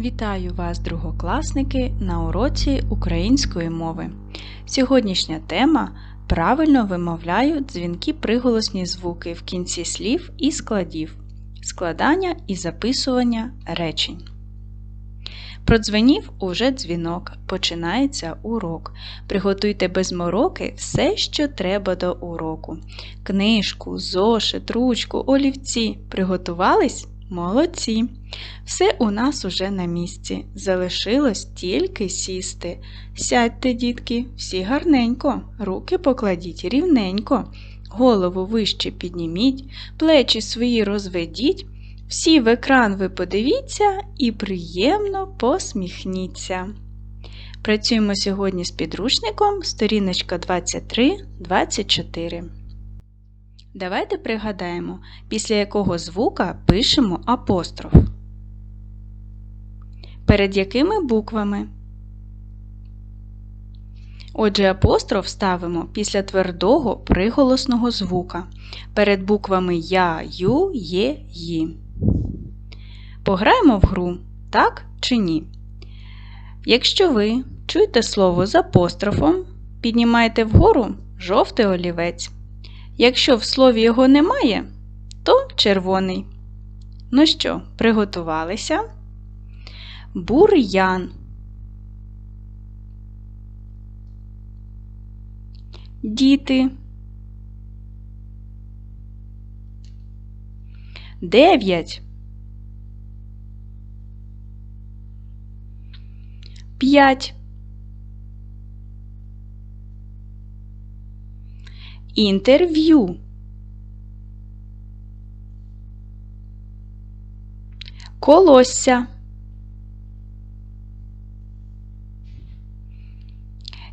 Вітаю вас, другокласники, на уроці української мови. Сьогоднішня тема правильно вимовляю дзвінки приголосні звуки в кінці слів і складів, складання і записування речень. Продзвенів уже дзвінок, починається урок. Приготуйте без мороки все, що треба до уроку. Книжку, зошит, ручку, олівці. Приготувались? Молодці! Все у нас уже на місці. Залишилось тільки сісти. Сядьте, дітки, всі гарненько, руки покладіть рівненько, голову вище підніміть, плечі свої розведіть. Всі в екран ви подивіться і приємно посміхніться. Працюємо сьогодні з підручником сторіночка 23-24. Давайте пригадаємо, після якого звука пишемо апостроф. Перед якими буквами? Отже, апостроф ставимо після твердого приголосного звука. Перед буквами Я, Ю, Є, Ї. Пограємо в гру, так чи ні? Якщо ви чуєте слово з апострофом, піднімаєте вгору жовтий олівець. Якщо в слові його немає, то червоний. Ну що, приготувалися? Бур'ян. Діти. Дев'ять. П'ять. Інтерв'ю. Колосся.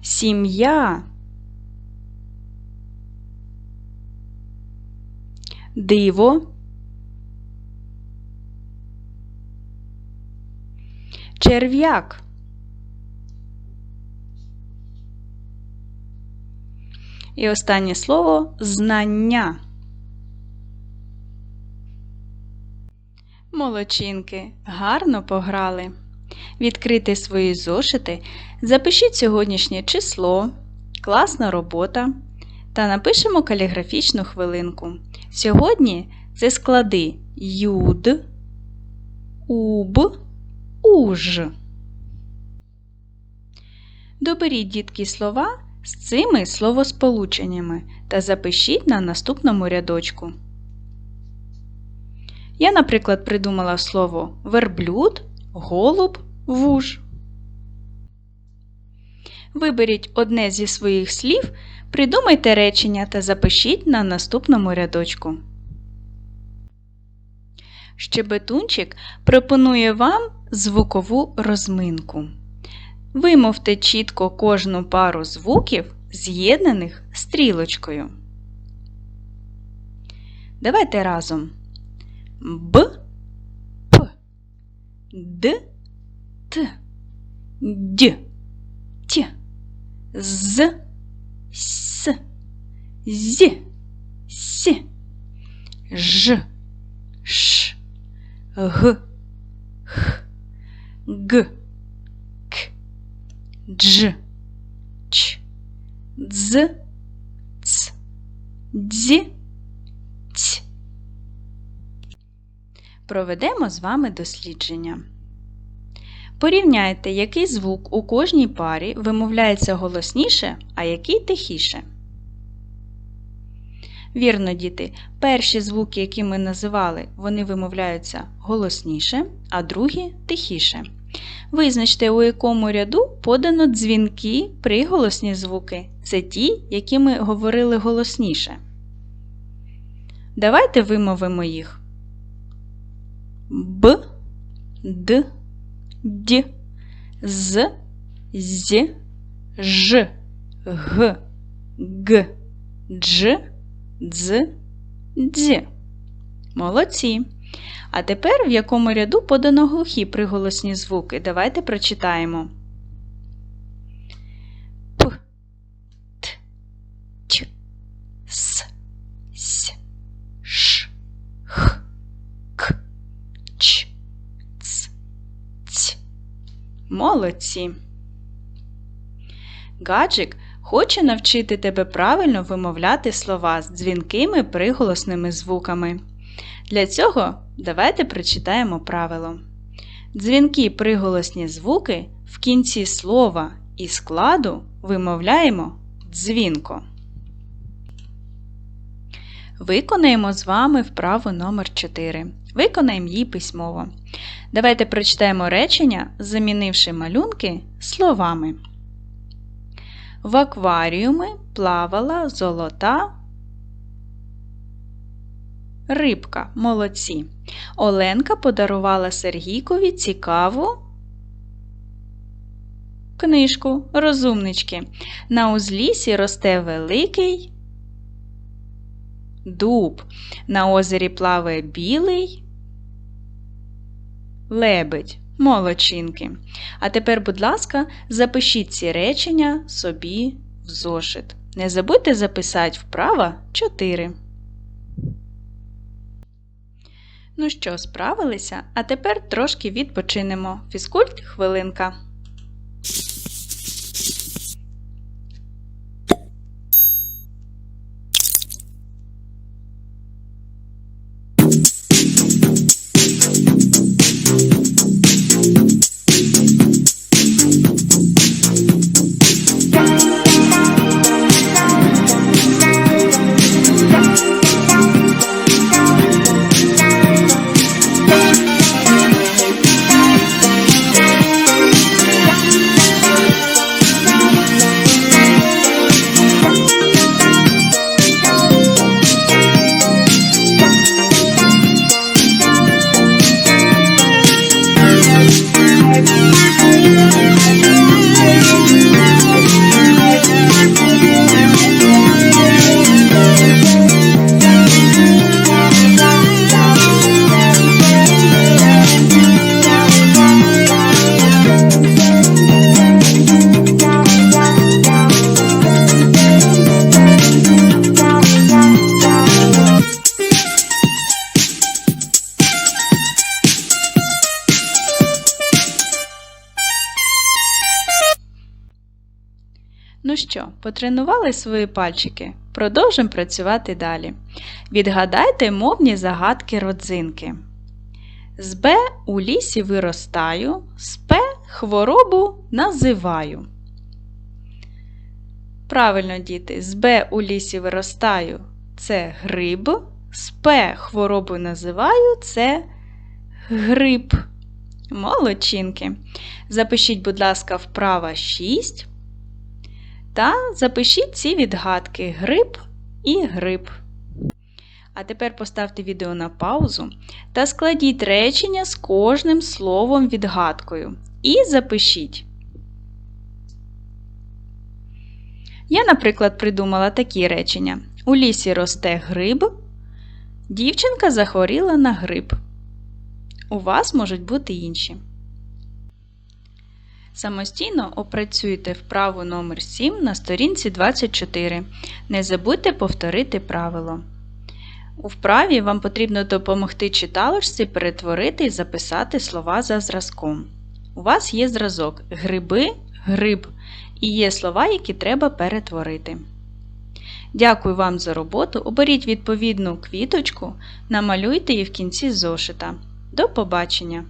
Сім'я. Диво. Черв'як. І останнє слово знання. Молодчинки, гарно пограли. Відкрити свої зошити, запишіть сьогоднішнє число, класна робота та напишемо каліграфічну хвилинку. Сьогодні це склади юд, уб, уж. Доберіть дітки слова з цими словосполученнями та запишіть на наступному рядочку. Я, наприклад, придумала слово верблюд, голуб, вуж. Виберіть одне зі своїх слів, придумайте речення та запишіть на наступному рядочку. Щебетунчик пропонує вам звукову розминку. Вимовте чітко кожну пару звуків, з'єднаних стрілочкою. Давайте разом. Б, П, Д, Т, Д, Т, З, С, З, С, Ж, Ш, Г, Х, Г, Дж, Ч, Дз, Ц, Дз, Ць. Проведемо з вами дослідження. Порівняйте, який звук у кожній парі вимовляється голосніше, а який тихіше. Вірно, діти, перші звуки, які ми називали, вони вимовляються голосніше, а другі тихіше. Визначте, у якому ряду подано дзвінки приголосні звуки. Це ті, які ми говорили голосніше. Давайте вимовимо їх. Б, Д, Д, З, З, Ж, Г, Г, Дж, Дз, Дз. Молодці. А тепер в якому ряду подано глухі приголосні звуки. Давайте прочитаємо. П, Т, Ч, С, С, Ш, Х, К, Ч, Ц, Ць. Молодці! Гаджик хоче навчити тебе правильно вимовляти слова з дзвінкими приголосними звуками. Для цього давайте прочитаємо правило. Дзвінкі приголосні звуки в кінці слова і складу вимовляємо дзвінко. Виконаємо з вами вправу номер 4. Виконаємо її письмово. Давайте прочитаємо речення, замінивши малюнки словами. В акваріумі плавала золота рибка. Молодці. Оленка подарувала Сергійкові цікаву книжку Розумнички. На узлісі росте великий дуб. На озері плаває білий лебедь. Молодчинки. А тепер, будь ласка, запишіть ці речення собі в зошит. Не забудьте записати вправа 4. Ну що, справилися? А тепер трошки відпочинемо. Фізкульт хвилинка. Ну потренували свої пальчики? Продовжимо працювати далі. Відгадайте мовні загадки родзинки. З Б у лісі виростаю, з П хворобу називаю. Правильно, діти, з Б у лісі виростаю це гриб, з П хворобу називаю це гриб. Молодчинки. Запишіть, будь ласка, вправа 6. Та запишіть ці відгадки гриб і гриб. А тепер поставте відео на паузу та складіть речення з кожним словом відгадкою. І запишіть. Я, наприклад, придумала такі речення. У лісі росте гриб. Дівчинка захворіла на гриб. У вас можуть бути інші. Самостійно опрацюйте вправу номер 7 на сторінці 24. Не забудьте повторити правило. У вправі вам потрібно допомогти читалочці перетворити і записати слова за зразком. У вас є зразок гриби, гриб і є слова, які треба перетворити. Дякую вам за роботу. Оберіть відповідну квіточку, намалюйте її в кінці зошита. До побачення!